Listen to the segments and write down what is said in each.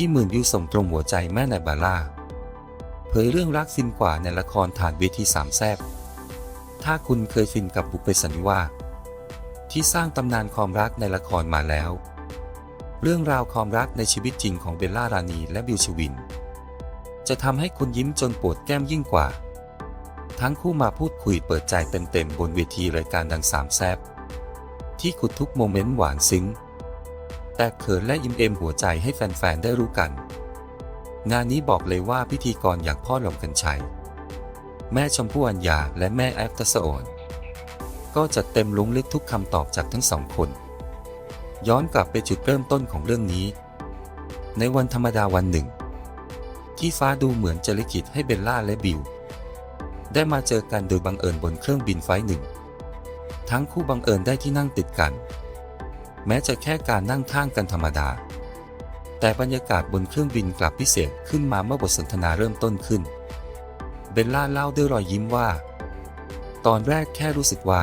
ที่หมื่นวิวส่งตรงหัวใจแม่นายบาร่าเผยเรื่องรักฟินกว่าในละครฐานเวทีสามแซบถ้าคุณเคยฟินกับบุพเพสันนิวาที่สร้างตำนานความรักในละครมาแล้ว เรื่องราวความรักในชีวิตจริงของเบลล่ารานีและบิวชวิน จะทำให้คุณยิ้มจนปวดแก้มยิ่งกว่า ทั้งคู่มาพูดคุยเปิดใจเต็มๆบนเวทีรายการดังสามแซบที่ขุดทุกโมเมนต์หวานซึ้ง แต่เขินและยิ้มเอมหัวใจให้แฟนๆ ได้รู้กัน งานนี้บอกเลยว่าพิธีกรอย่างพ่อหลงกันชัย แม่ชมพู่อัญญาและแม่แอฟทัสโอนก็จะเต็มลุ้งลึกทุกคำตอบจากทั้งสองคน ย้อนกลับไปจุดเริ่มต้นของเรื่องนี้ ในวันธรรมดาวันหนึ่ง ที่ฟ้าดูเหมือนจะลิขิตให้เบลล่าและบิว ได้มาเจอกันโดยบังเอิญบนเครื่องบินไฟล์หนึ่ง ทั้งคู่บังเอิญได้ที่นั่งติดกัน แม้จะแค่การนั่งข้างกันธรรมดา แต่บรรยากาศบนเครื่องบินกลับพิเศษขึ้นมาเมื่อบทสนทนาเริ่มต้นขึ้น เบลล่าเล่าด้วยรอยยิ้มว่า ตอนแรกแค่รู้สึกว่า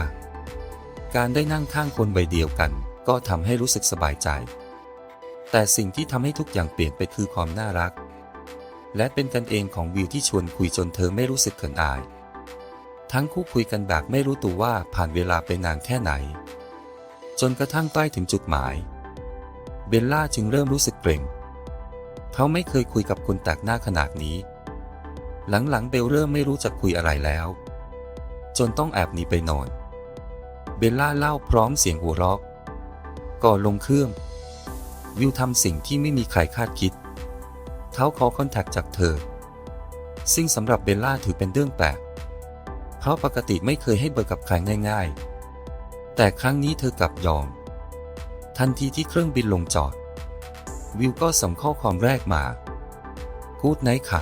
การได้นั่งข้างคนใบเดียวกัน ก็ทำให้รู้สึกสบายใจ แต่สิ่งที่ทำให้ทุกอย่างเปลี่ยนไปคือความน่ารัก และเป็นกันเองของวิวที่ชวนคุยจนเธอไม่รู้สึกเขินอาย ทั้งคู่คุยกันแบบไม่รู้ตัวว่าผ่านเวลาไปนานแค่ไหน จนกระทั่งใกล้ถึงจุดหมาย เบลล่าจึงเริ่มรู้สึกเกรงเขาไม่เคยคุยกับคนแปลกหน้าขนาดนี้ หลังๆเบลเริ่มไม่รู้จะคุยอะไรแล้ว จนต้องแอบหนีไปนอน เบลล่าเล่าพร้อมเสียงหัวเราะก่อนลงเครื่อง วิวทำสิ่งที่ไม่มีใครคาดคิด เขาขอคอนแทคจากเธอ ซึ่งสำหรับเบลล่าถือเป็นเรื่องแปลกเพราะปกติไม่เคยให้เบอร์กับใครง่ายๆ แต่ครั้งนี้เธอกลับยอม ทันทีที่เครื่องบินลงจอด วิวก็ส่งข้อความแรกมากูดไนท์ค่ะ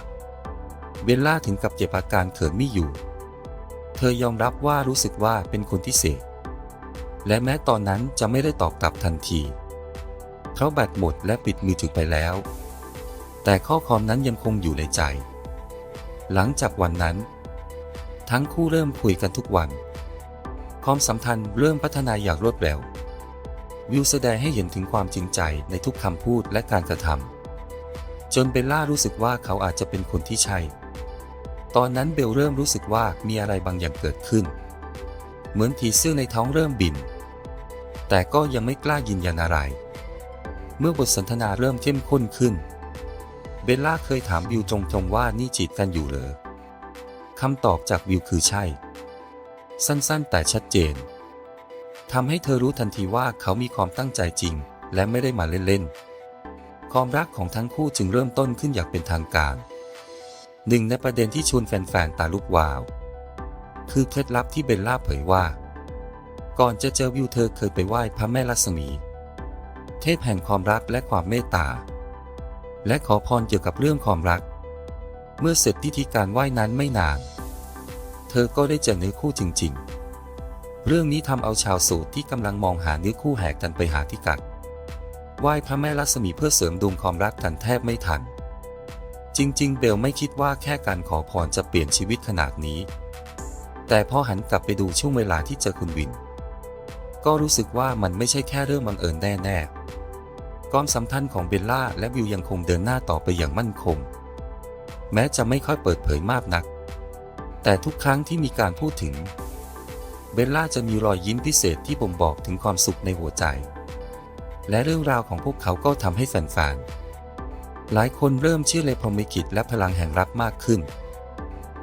เบลล่าถึงกับเจ็บอาการเขินไม่อยู่ เธอยอมรับว่ารู้สึกว่าเป็นคนพิเศษ และแม้ตอนนั้นจะไม่ได้ตอบกลับทันทีเพราะแบตหมดและปิดมือถือไปแล้ว แต่ข้อความนั้นยังคงอยู่ในใจ หลังจากวันนั้น ทั้งคู่เริ่มคุยกันทุกวัน ความสัมพันธ์เริ่มพัฒนาอย่างรวดเร็ว วิวแสดงให้เห็นถึงความจริงใจในทุกคำพูดและการกระทำจนเบลล่ารู้สึกว่าเขาอาจจะเป็นคนที่ใช่ ตอนนั้นเบลเริ่มรู้สึกว่ามีอะไรบางอย่างเกิดขึ้น เหมือนผีเสื้อในท้องเริ่มบิน แต่ก็ยังไม่กล้ายืนยันอะไร เมื่อบทสนทนาเริ่มเข้มข้นขึ้น เบลล่าเคยถามวิวตรงๆว่านี่จีบกันอยู่เหรอคำตอบจากวิวคือใช่ สั้นๆ แต่ชัดเจนทำให้เธอรู้ทันทีว่าเขามีความตั้งใจจริง และไม่ได้มาเล่นๆ ความรักของทั้งคู่จึงเริ่มต้นขึ้นอย่างเป็นทางการ หนึ่งในประเด็นที่ชวนแฟนๆ ตาลุกวาว คือเคล็ดลับที่เบลล่าเผยว่า ก่อนจะเจอวิวเธอเคยไปไหว้พระแม่ลักษมี เทพแห่งความรักและความเมตตา และขอพรเกี่ยวกับเรื่องความรัก เมื่อเสร็จพิธีการไหว้นั้นไม่นาน เธอก็ได้เจอเนื้อคู่จริง ๆ เรื่องนี้ทำเอาชาวโสูตรที่กำลังมองหาเนื้อคู่แหกกันไปหาที่กัดไหว้พระแม่ลักษมีเพื่อเสริมดวงความรักกันแทบไม่ทัน จริง ๆ เบลไม่คิดว่าแค่การขอพรจะเปลี่ยนชีวิตขนาดนี้ แต่พอหันกลับไปดูช่วงเวลาที่เจอคุณวิน ก็รู้สึกว่ามันไม่ใช่แค่เรื่องบังเอิญแน่ๆความสัมพันธ์ของเบลล่าและวิวยังคงเดินหน้าต่อไปอย่างมั่นคง แม้จะไม่ค่อยเปิดเผยมากนัก แต่ทุกครั้งที่มีการพูดถึง เบลล่าจะมีรอยยิ้มพิเศษที่บ่งบอกถึงความสุขในหัวใจ และเรื่องราวของพวกเขาก็ทำให้แฟนๆหลายคนเริ่มเชื่อในพรหมลิขิตและพลังแห่งรักมากขึ้น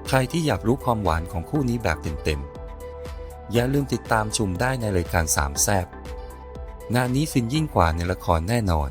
ใครที่อยากรู้ความหวานของคู่นี้แบบเต็มๆ อย่าลืมติดตามชมได้ในรายการสามแซบงานนี้ฟินยิ่งกว่าในละครแน่นอน